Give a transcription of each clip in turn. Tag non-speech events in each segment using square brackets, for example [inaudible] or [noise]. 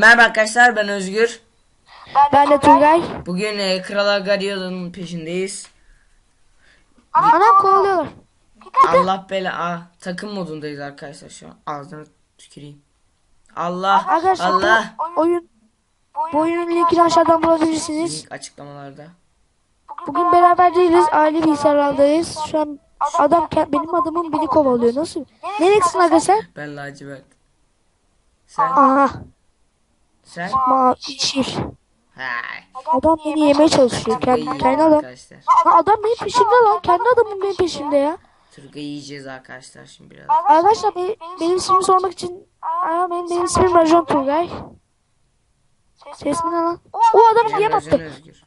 Merhaba arkadaşlar ben Özgür. Ben de Turgay. Bugün e, Kral Agarya'nın peşindeyiz. Anam kovalıyorlar. Allah bela Aa, takım modundayız arkadaşlar şu an. Ağzına tüküreyim. Allah Arkadaşlar Allah. bu oyun bu oyunun linkini aşağıdan bulabilirsiniz. Link açıklamalarda. Bugün beraber değiliz. Aile bilgisayarlardayız. Şu an adam ke- benim adamım beni kovalıyor. Nasıl? Neresin aga sen? Ben lacivert. Sen Aha. Sen. Hay. Adam beni yemeye çalışıyor. Kendi, kendi adam. arkadaşlar. Ha, adam benim peşimde lan. Kendi adamım benim peşimde ya. Turgay'ı yiyeceğiz arkadaşlar şimdi biraz. Arkadaşlar be- benim ismimi sormak için Aa, benim, benim ismim Rajon Turgay. Ses mi lan? O adam yem Jenerasyon attı. Özgür.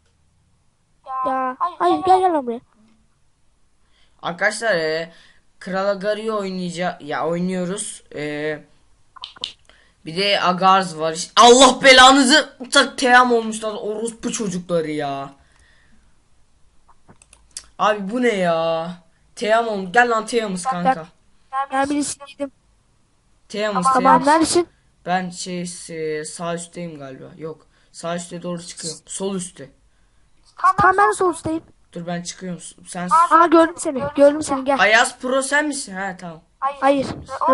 Ya. Hayır gel gel lan buraya. Arkadaşlar e, Kral Agarya'yı oynayacağız. Ya oynuyoruz. E, bir de Agars var. İşte Allah belanızı tak teyam olmuşlar orospu çocukları ya. Abi bu ne ya? Teyam olmuş. Gel lan Teyamız kanka. Ben birisi yedim. Teyamız Tamam Teyamız. neredesin? Ben şey e, sağ üstteyim galiba. Yok. Sağ üstte doğru çıkıyorum. Sol üstte. Tamam ben sol üstteyim. Dur ben çıkıyorum. Sen Aa gördüm seni. Gördüm seni gel. Ayaz Pro sen misin? Ha tamam. Hayır.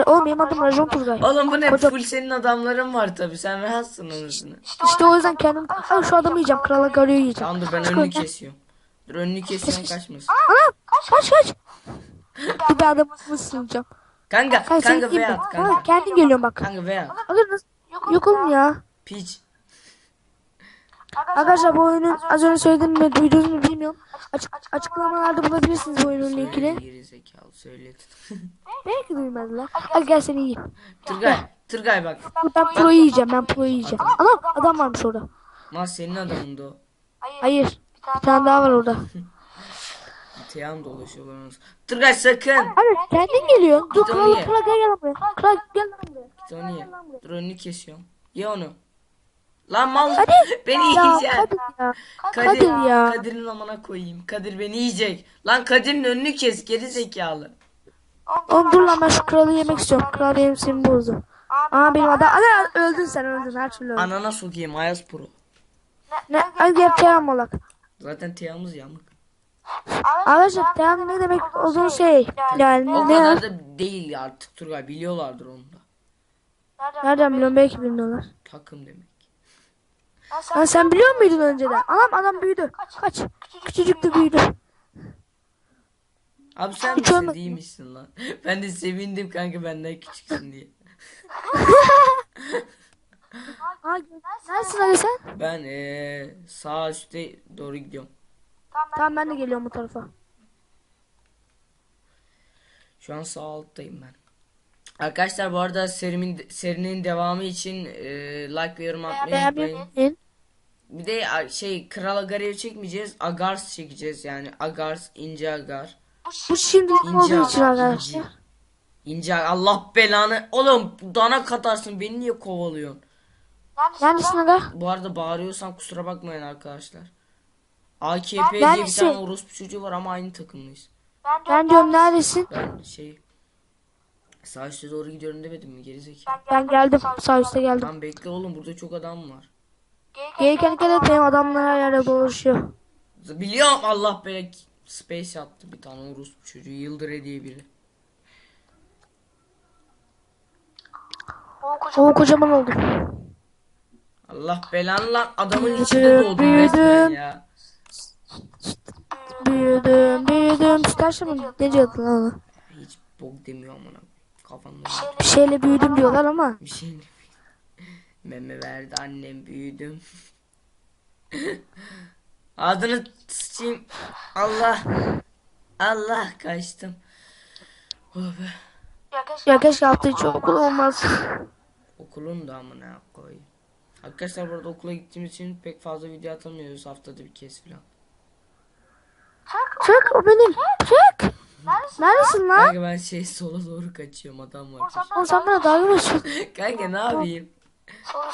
Oğlum benim adım Rajon Turgay. Oğlum bu ne? Koca- Full senin adamların var tabi. Sen rahatsın anasını. İşte o yüzden kendim... Ay şu adamı yiyeceğim. Krala Gario'yu yiyeceğim. Tamam dur ben önünü kesiyorum. Dur önünü kesiyorum kaçmasın. Anam! Kaç kaç! Bir de adamı ısıracağım. Kanka kanka seni V at Ha, kanka. kendin geliyorsun bak. Kanka V at. Alırız. Yok oğlum ya. Piç. Arkadaşlar bu oyunun az önce söyledim mi duydunuz mu bilmiyorum. Açık, açıklamalarda bulabilirsiniz bu oyunun linkini. Geri zekalı söyledin. [laughs] Belki duymadılar. Hadi gel seni yiyeyim. Turgay. Turgay bak. Ben pro'yu yiyeceğim. Ben pro'yu yiyeceğim. Anam adam varmış orada. Mas senin adamın o. Hayır. Bir tane daha var orada. [laughs] Teyam dolaşıyorlar anasını. Turgay sakın. Abi kendin geliyor. Dur Git onu kral ye. kral gel gel lan buraya. Kral gel lan buraya. Git onu ye. Dur önünü kesiyorum. Ye onu. Lan mal. Hadi. Beni Ya yiyeceksin. Kadir ya. Kadir, Kadir ya. Kadir'in amına koyayım. Kadir beni yiyecek. Lan Kadir'in önünü kes geri zekalı. Oğlum dur lan ben şu kralı yemek istiyorum. Kral benim sinirimi bozdu. Aa benim adam. Ana öldün sen öldün her türlü öldün. Anana sokayım Ayaz Pro. Ne? Hadi gel teyam olak. Zaten teyamız yamuk. Arkadaşlar teyam ne demek olduğunu şey. Yani O ne? kadar da değil artık Turgay biliyorlardır onu da. Nereden biliyorum belki bilmiyorlar. Takım demek. Lan sen biliyor muydun önceden? Anam adam büyüdü. Kaç. Küçücüktü büyüdü. Abi sen Hiç misin olmadı. değil misin lan? [laughs] ben de sevindim kanka benden küçüksün diye. [laughs] Neresin Ali sen? Ben eee sağ üstte doğru gidiyorum. Tamam ben de geliyorum bu tarafa. Şu an sağ alttayım ben. Arkadaşlar bu arada serimin serinin devamı için eee, like ve yorum atmayı unutmayın. Bir de a- şey Kral Agar'ı çekmeyeceğiz. Agars çekeceğiz yani. Agars, ince Agar. Bu şimdi İnce olduğu için Agar, arkadaşlar. ince. Allah belanı. Oğlum dana katarsın beni niye kovalıyorsun? Neredesin aga? Bu arada bağırıyorsam kusura bakmayın arkadaşlar. AKP diye bir Neredesin? tane orospu çocuğu var ama aynı takımlıyız. Ben diyorum neredesin? Ben şey sağ üstte doğru gidiyorum demedim mi gerizekalı? Ben geldim. Sağ üstte geldim. Lan bekle oğlum burada çok adam var. Dikkat et benim adamlar her yerde dolaşıyor. Biliyorum Allah be space attı bir tane orospu çocuğu Yıldıray diye biri. O kocaman oldu. Allah belanı lan adamın içinde Büyüdüm, doğdum resmen ya. Büyüdüm büyüdüm. Sütaşla mı? Ne diyordu lan ona? Hiç bok demiyor amına. Kafamda Bir şeyle büyüdüm diyorlar ama. bir şey mi? [laughs] Meme verdi annem büyüdüm. [laughs] Adını sıçayım. Allah. Allah kaçtım. Oh be. Ya keşke hafta içi okul olmaz. [laughs] Okulun da amına koyayım. Arkadaşlar burada okula gittiğimiz için pek fazla video atamıyoruz haftada bir kez falan. Çık o benim. Çık. Neredesin lan? Kanka ben şey sola doğru kaçıyorum adam var. Oğlum sen bana dalga mı geçiyorsun? [laughs] Kanka ne yapayım?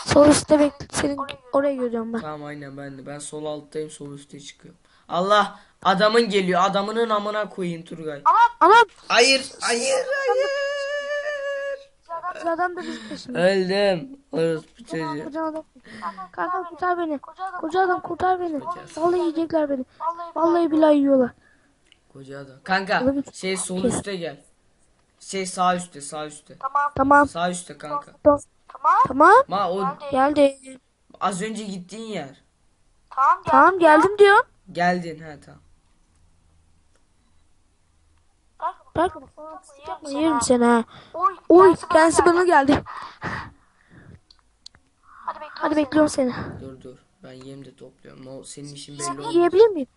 Sol üstte bekle. Senin oraya görüyorum ben. Tamam aynen ben de. Ben sol alttayım sol üstte çıkıyorum. Allah adamın geliyor. Adamının amına koyayım Turgay. Anam. Hayır hayır hayır. Öbür adam da bizim peşimde. Öldüm. Orospu çocuğu. Koca adam. Kanka kurtar beni. Koca adam kurtar beni. Vallahi yiyecekler beni. Vallahi billahi yiyorlar. Koca adam. Kanka şey sol üstte gel. Şey sağ üstte sağ üstte. Tamam. Sağ üstte kanka. Tamam. Tamam. Ma o Geldi. az önce gittiğin yer. Tamam geldim diyor. Geldin ha tamam. Bırak. Yapma yerim seni ha. Oy kendisi bana geldi. Hadi bekliyorum seni. Dur dur. Ben yem de topluyorum. O senin işin belli oldu. Yiyebilir miyim?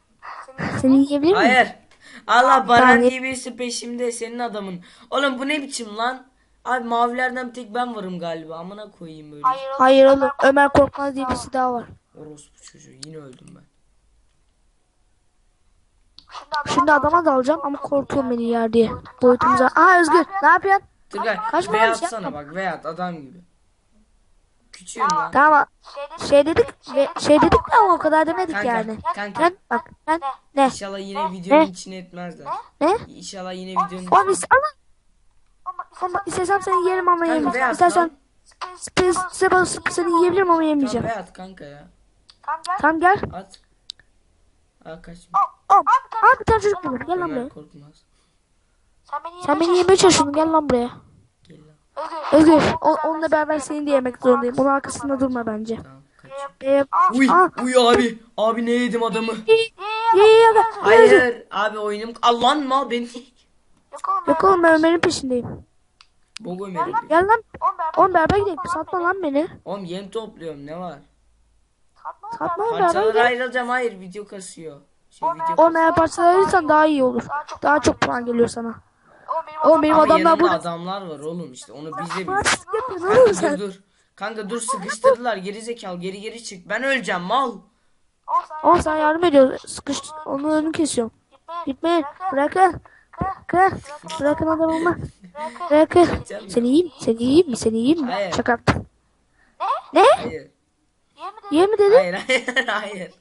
Seni yiyebilir miyim? Hayır. Allah Baran diye birisi peşimde senin adamın. Oğlum bu ne biçim lan? Abi mavilerden bir tek ben varım galiba. Amına koyayım böyle. Hayır oğlum. Ömer Korkmaz diye birisi daha var. Orospu çocuğu. Yine öldüm ben. Şimdi adama dalacağım ama korkuyorum beni yer diye. Boyutumuza. Aa Özgür ne yapıyorsun? Turgay Kaç V şey atsana bak V at adam gibi. Küçüğüm lan. Tamam. Şey dedik ve şey dedik de ama o kadar demedik Kanka, yani. kanka. Ben bak ben ne İnşallah yine videonun Ne? içine etmezler. ne? İnşallah yine videonun Oğlum is ama ama istesem seni yerim ama Kanka yemeyeceğim. beyaz İstersen lan. space'e basıp seni yiyebilirim ama Tamam yemeyeceğim. V at kanka ya. Tamam gel. At. Aa kaç. Aa, aa bir tane çocuk buldum. Gel lan buraya. Ömer korkmaz. Sen beni yemeye çalışıyordun. Gel lan buraya. Özgür o, onunla beraber seni de yemek zorundayım. Onun arkasında durma bence. Ee, Uy, Aa. uy abi. Abi ne yedim adamı. ye ye ye. Hayır. Abi oyunum. Allah'ın mal beni. Yok oğlum ben Ömer'in peşindeyim. Bog Ömer'i. Gel lan. Oğlum beraber gidelim. Satma lan beni. Oğlum yem topluyorum ne var? Satma oğlum beraber Parçalara gidelim. ayrılacağım. Hayır video kasıyor. Şey video Oğlum eğer parçalar alırsan daha iyi olur. Daha çok puan geliyor sana. Oğlum benim Ama adamlar yanımda burada. adamlar var oğlum işte onu biz de biliyoruz. Artistik yapıyorsun oğlum Dur sen. dur. Kanka dur sıkıştırdılar geri zekalı geri geri çık. Ben öleceğim mal. Oğlum sen yardım ediyorsun. Sıkış. Onun önünü kesiyorum. Gitmeyin. Bırakın. Bırakın. Bırakın adamımı. Bırakın. Seni yiyeyim. Seni yiyeyim mi? Seni yiyeyim mi? Hayır. Şaka yaptım. Ne? Hayır. Ye mi dedin? Hayır hayır [laughs] hayır.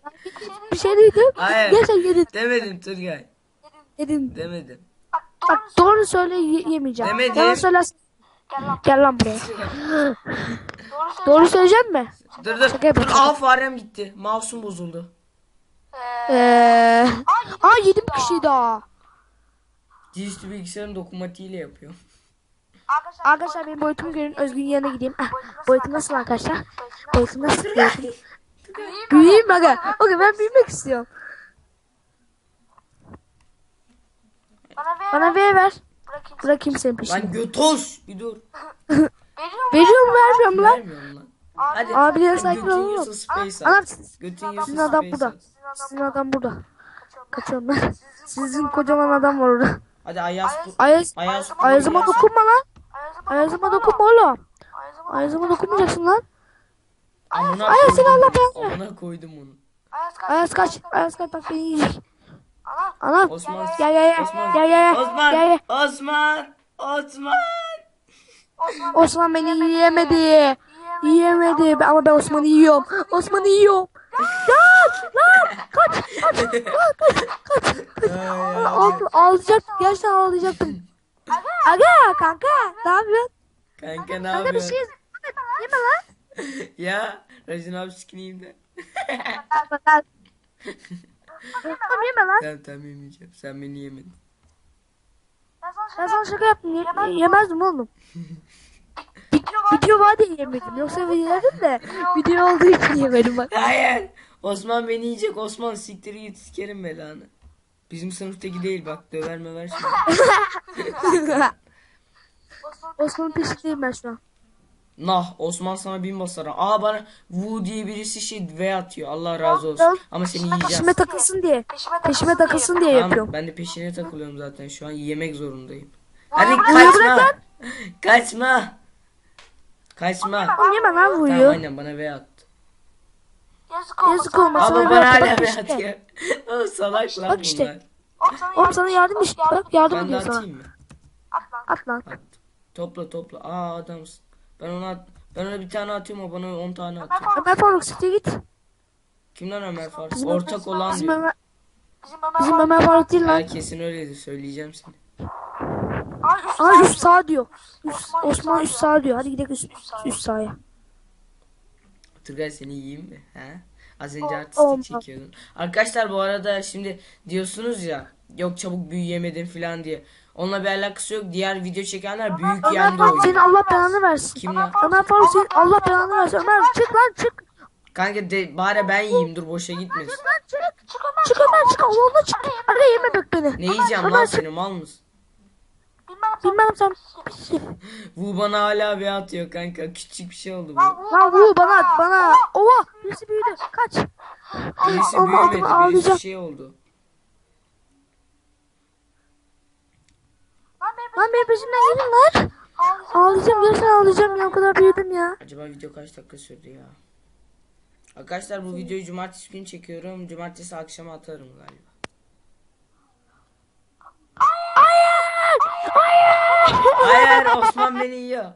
Bir şey dedim. Hayır. Gerçekten yedin. Demedim Turgay. Yedin. Demedim. Bak doğru söyle ye- yemeyeceğim. Demedim. Yalan söylersin. Gel lan buraya. Doğru söyleyeceğim mi? Dur dur. Şaka yapıyorum. Dur aa farem gitti. Mouse'um bozuldu. Eee. Aa yedim bir şey daha. Dizüstü bilgisayarın dokunmatiğiyle yapıyor. Arkadaşlar benim boyutumu görün. Özgün yanına gideyim. Ah, boyutum nasıl arkadaşlar? Boyutum nasıl? Boyutum. Büyüyeyim aga. Okey ben büyümek istiyorum. Bana V ver. Bırakayım senin peşine. Lan götoş. Bir dur. Veriyor [laughs] mu vermiyor mu lan? Vermiyorum lan. Hadi. Götün olalım. yiyorsa space Anam. Götün yiyorsa sizin adam burada. Sizin adam burada. Kaçıyorum ben. Sizin kocaman adam var orada. Hadi Ayaz. Ayaz, Ayaz. Ayaz'ıma dokunma lan. Ayaz'ıma dokunma oğlum. Ayaz'ıma dokunmayacaksın lan. Ayaz seni koydum Allah belanı. Amına koydum onu. Ayaz kaç. Ayaz kaç bak beni yiyecek. Anam. Osman. Gel gel gel. Osman. Gel gel gel. Osman. Gel gel. Osman. Osman. Osman beni yiyemedi. Yiyemedi ama ben Osman'ı yiyorum. Osman'ı yiyorum. Lan! Lan! Kaç! Kaç! Kaç! Kaç! Kaç! Al, ağlayacak. Gerçekten ağlayacaktım. Aga kanka ne yapıyorsun? Kanka ne Kanka bir yapıyorsun? şey yeme lan. [laughs] Ya Rajin abi skiniyim de. [laughs] Oğlum yeme lan. tamam tamam yemeyeceğim. Sen beni yemedin. Ben sana şaka yaptım. Ye- yemezdim oğlum. [laughs] Video var diye yemedim. Yoksa yedim de video olduğu için yemedim bak. Hayır. Osman beni yiyecek. Osman siktir git sikerim belanı. Bizim sınıftaki değil bak döver möver şimdi. [laughs] [laughs] Osman'ın peşindeyim ben şu an. Nah Osman sana bin basar. Aa bana Wu diye birisi şey V atıyor. Allah razı olsun. Ama seni yiyeceğim. Peşime takılsın diye. Peşime takılsın diye yapıyorum. Tamam, ben de peşine takılıyorum zaten. Şu an yemek zorundayım. Hadi [laughs] kaçma. Kaçma. Kaçma. Yeme lan Tamam vuruyor. aynen bana V attı. Yazık olmaz. Ama Sana bana hala V atıyor. [laughs] Salak lan Bak işte. bunlar. Oğlum sana yardım işte. Bak yardım Ben de ediyor sana. At lan. At. Topla topla. Aa adamsın. Ben ona ben ona bir tane atıyorum o bana 10 tane atıyor. Ömer Faruk City git. Kimden Ömer Faruk? Ortak olan Bizim diyor. Ömer, bizim Ömer Faruk değil Ha, lan. kesin öyledir söyleyeceğim seni. Aa üst sağ diyor. Üst, Osman üst sağ diyor. Hadi gidelim üst, üst sağa. Turgay seni yiyeyim mi? He? Az önce artistik çekiyordun. Arkadaşlar bu arada şimdi diyorsunuz ya yok çabuk büyüyemedim falan diye. Onunla bir alakası yok. Diğer video çekenler büyük yendi Ömer senin. Allah belanı versin. Kim lan? Ömer Faruk senin Allah belanı versin. Ömer çık lan çık. Kanka de, bari ben yiyeyim dur boşa gitmesin. Lan çık. Çık Ömer çık. Allah'ına çık. Aga yeme bak beni. Ne yiyeceğim lan Ömer çık. seni mal mısın? Bilmem sen pissin. Bu [laughs] bana hala bir atıyor kanka. Küçük bir şey oldu bu. Lan bu bana at bana. Ova birisi büyüdü. Kaç. Birisi büyümedi. Birisi şey oldu. Lan benim peşimden gelin lan. Ağlayacağım gerçekten ağlayacağım ya o kadar büyüdüm ya. Acaba video kaç dakika sürdü ya? Arkadaşlar bu videoyu cumartesi günü çekiyorum. Cumartesi akşama atarım galiba. Hayır Osman beni yiyor.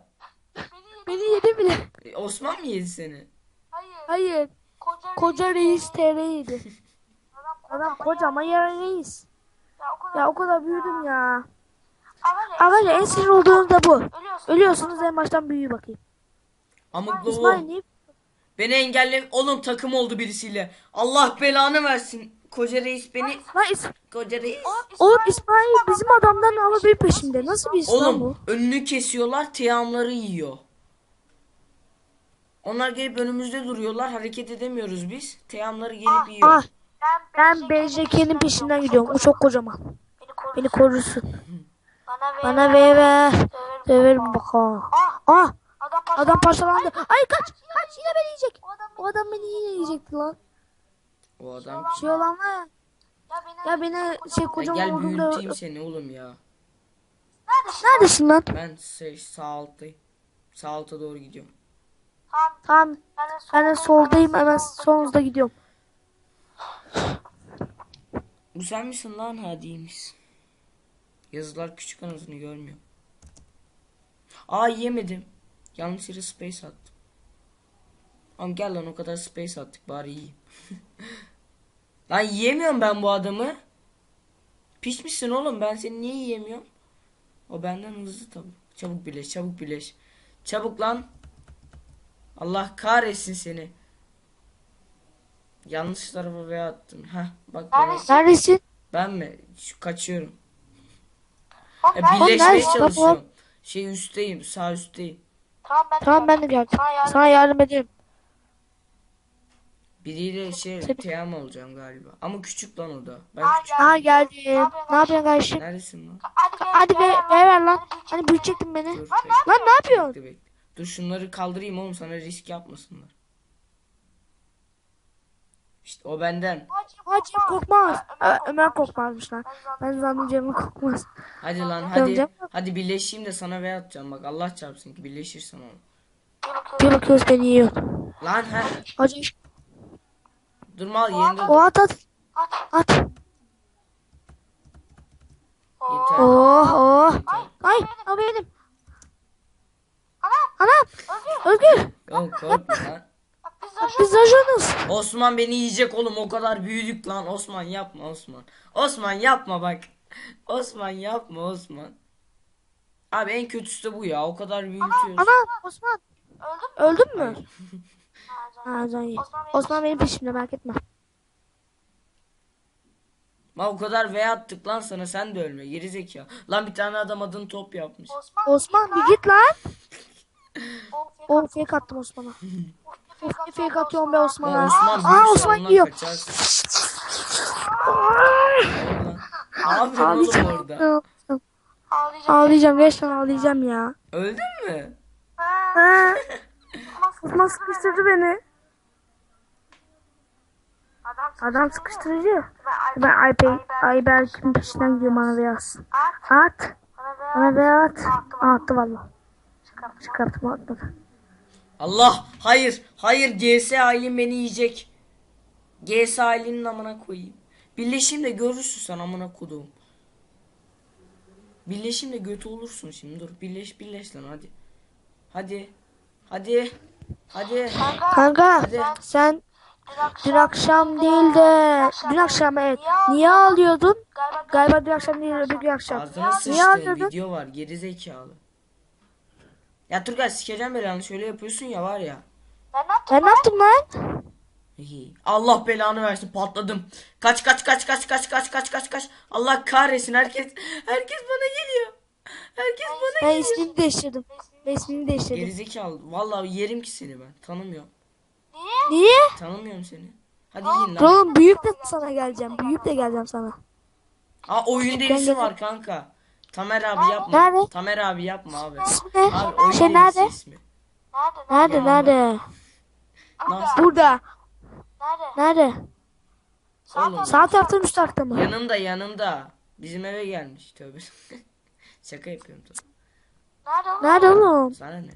Beni yedi bile. Osman mı yedi seni? Hayır. Koca reis TR yedi. [laughs] Adam kocaman yer reis. Ya o kadar büyüdüm ya. Arkadaşlar en sinir olduğunuz da bu. Ölüyorsunuz en baştan büyüyü bakayım. Amıklı İsmail niye? Beni engelle. Oğlum takım oldu birisiyle. Allah belanı versin. Koca reis beni. Lan İs- Koca reis. Oğlum İsmail bizim adamdan ama benim peşimde. Nasıl bir İslam bu? Oğlum önünü kesiyorlar. Teyamları yiyor. Onlar gelip önümüzde duruyorlar. Hareket edemiyoruz biz. Teyamları gelip yiyor. Ah ben BJK'nin peşinden gidiyorum. O çok kocaman. Beni korusun. Bana ver ver. Döverim bak ha. Ah adam parçalandı. Ay kaç kaç yine beni yiyecek. O adam beni yine yiyecekti lan. O adam. Şey olan var ya. Ya beni şey Ya kocaman gel olduğunda. büyüteyim seni oğlum ya. Neredesin lan? Ben şey, sağ alttayım. Sağ alta doğru gidiyorum. Tamam. Ben de soldayım hemen sonunuzda gidiyorum. Bu sen misin lan hadiyemiz? Yazılar küçük anasını görmüyor. Aa yemedim. Yanlış yere space attım. Ama gel lan o kadar space attık bari yiyeyim. [laughs] lan yiyemiyorum ben bu adamı. Pişmişsin oğlum ben seni niye yiyemiyorum? O benden hızlı tabi. Çabuk birleş çabuk birleş. Çabuk lan. Allah kahretsin seni. Yanlış tarafa veya attım. Heh bak. Neredesin? Ben mi? Şu, kaçıyorum. Ya Oğlum birleşmeye nerede? çalışıyorum. Şey üstteyim, sağ üstteyim. Tamam ben de geldim. Sana yardım ederim. Biriyle şey Tabii. teyam olacağım galiba. Ama küçük lan o da. Ben küçük. Ha geldim. Ne yapıyorsun kardeşim? Neredesin lan? Hadi be, ver ver lan. Hani büyütecektin beni. Dur. Lan ne yapıyorsun? Bekle, bekle. Dur şunları kaldırayım oğlum sana risk yapmasınlar. İşte o benden. Hacı korkmaz. Ö- Ömer korkmazmış lan. Ben zannedeceğim korkmaz. Hadi lan hadi. Döneceğim. Hadi birleşeyim de sana ve atacağım. Bak Allah çarpsın ki birleşirsen oğlum. Bir bakıyoruz beni yiyor. Lan ha. Hacı Durma al yerinde o dur. at at. At. Yeter. Oh oh. Ay o benim. Anam. Özgür. Oğlum korkma lan. Biz ajanız. Osman beni yiyecek oğlum o kadar büyüdük lan Osman yapma Osman. Osman yapma bak. Osman yapma Osman. Abi en kötüsü de bu ya o kadar büyütüyoruz. Anam Osman. Öldün mü? [laughs] Ha iyi. Osman benim peşimde merak etme. Ma o kadar V attık lan sana sen de ölme geri zeka. Lan bir tane adam adını top yapmış. Osman bir git lan. O fake attım Osman'a. [laughs] Of, fake atıyorum be Osman'a. Osman Aa Osman. Ne yapıyorsun oğlum orada? Ağlayacağım gerçekten ağlayacağım ya. Öldün mü? Ha. [laughs] Osman sıkıştırdı beni. Adam sıkıştırıcı. Ben Ayber, Ayberk'in peşinden gidiyorum bana beyaz. At. Bana beyaz at. Attı valla. Çıkarttım atmadı. Allah hayır hayır GS Aylin beni yiyecek. GS Aylin'in amına koyayım. Birleşeyim de görürsün sen amına koduğum. Birleşeyim de götü olursun şimdi dur. Birleş birleş lan hadi. Hadi. Hadi. Hadi. Kanka Hadi. sen Dün akşam değil de dün akşam evet. Niye ağlıyordun? Galiba dün akşam değil öbür gün akşam. Niye sıçtı. ağlıyordun? Video var. Geri zekalı. Ya Turgay sikeceğim belanı. Şöyle yapıyorsun ya var ya. Ben ne yaptım lan? İyi. Allah belanı versin patladım. Kaç kaç kaç kaç kaç kaç kaç kaç kaç. Allah kahretsin herkes herkes bana geliyor. Herkes bana Ben geliyor. ismini değiştirdim. Ben ismini değiştirdim. Gerizekalı. Vallahi yerim ki seni ben. Tanımıyorum. Niye? Tanımıyorum seni. Hadi yiyin lan. Oğlum büyük de sana geleceğim. Büyük de geleceğim sana. Aa oyun delisi var kanka. Tamer abi yapma. Nerede? Tamer abi yapma abi. İsmi ne? Abi oyun Şey nerede? ismi. Nerede Ya. nerede? Nasıl? Burada. Nerede? Oğlum. Sağ tarafta üst tarafta mı? Yanında yanında. Bizim eve gelmiş tövbe. [laughs] Şaka yapıyorum tabii. Nerede oğlum? Sana ne?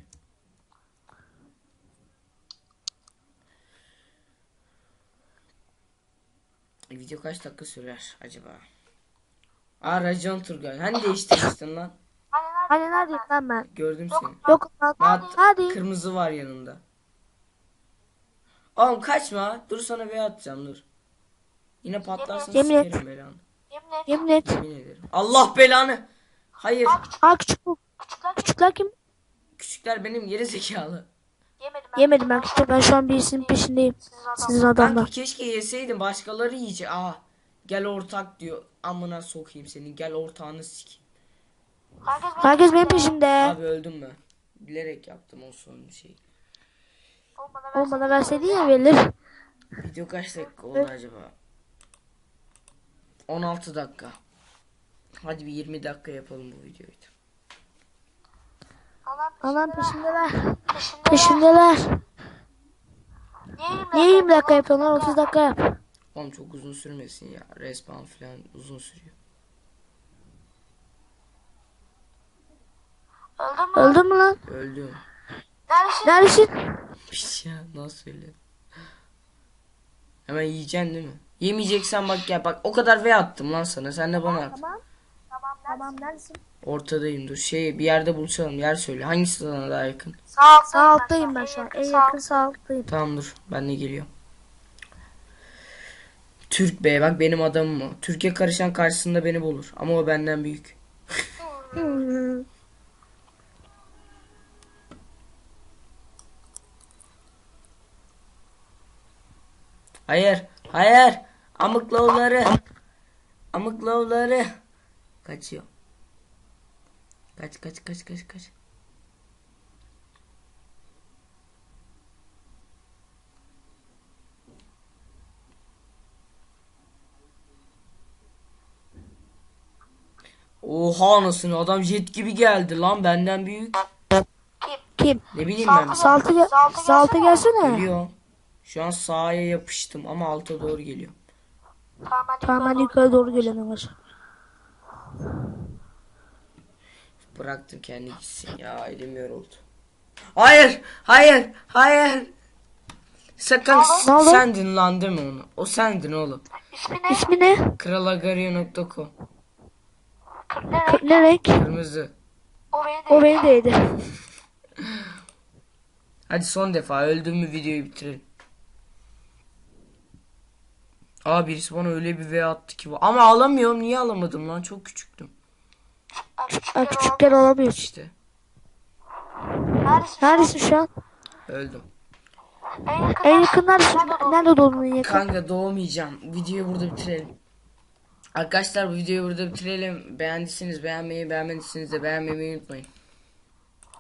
Video kaç dakika sürer acaba? Aa Racon Turgay. Hani değiştirmiştin lan? Hani neredeyim lan ben? Gördüm seni. Yok lan. Aa, Neredeyim? kırmızı var yanında. Oğlum kaçma. Dur sana V atacağım dur. Yine patlarsın Yemin et. sikerim belanı. Yemin et. Yemin ederim. Allah belanı. Hayır. Aa küçük bu. Küçükler kim? Küçükler benim geri zekalı. Yemedim ben küçükler. Ben şu an birisinin peşindeyim. Sizin Kanka adamlar. keşke yeseydin başkaları yiyecek. Aa gel ortak diyor. Amına sokayım seni. Gel ortağını sikeyim. Herkes benim peşimde. Abi öldüm ben. Bilerek yaptım o son şey. Oğlum bana verseydin ya verilir. Video kaç dakika oldu acaba? 16 dakika. Hadi bir 20 dakika yapalım bu videoyu. Anam peşimdeler. Peşimdeler. Niye 20 dakika yapıyorsun lan? 30 dakika yap. Oğlum çok uzun sürmesin ya. Respawn falan uzun sürüyor. Öldün mü lan? Öldüm. Neredesin? Piş ya nasıl öyle? Hemen yiyeceksin değil mi? Yemeyeceksen bak ya bak o kadar V attım lan sana. Sen de bana at. Tamam neredesin? Ortadayım dur. Şey bir yerde buluşalım. Yer söyle. Hangisi sana daha yakın? Sağ alttayım ben şu an. En yakın sağ alttayım. Tamam dur. Ben de geliyorum. Türk Bey bak benim adamım o. Türkiye karışan karşısında beni bulur. Ama o benden büyük. [laughs] Hayır. Hayır. Amık lavları. Amık lavları. Kaçıyor. Kaç kaç kaç kaç kaç. Oha anasını adam jet gibi geldi lan benden büyük. Kim? Ne bileyim ben. Sağ altı, gel sağ alta gelsene. Geliyor. Şu an sağa yapıştım ama alta doğru geliyor. Tamam ben yukarı doğru geliyorum yavaş. Bıraktım kendi gitsin ya elim yoruldu. Hayır hayır hayır. Sakın Ne sendin lan değil mi onu? O sendin oğlum. İsmi ne? Kralagario.com K- Ne renk? Kırmızı. O beni de yedi. Hadi son defa öldüm mü videoyu bitirelim. Aa birisi bana öyle bir V attı ki. Ama alamıyorum. Niye alamadım lan? Çok küçüktüm. Ha, küçükler alamıyor. İşte. Neredesin şu an? Öldüm. En yakın neredesin? Nerede en yakın? Kanka doğmayacağım. Videoyu burada bitirelim. Arkadaşlar bu videoyu burada bitirelim. Beğendiyseniz beğenmeyi, beğenmediyseniz de beğenmeyi unutmayın.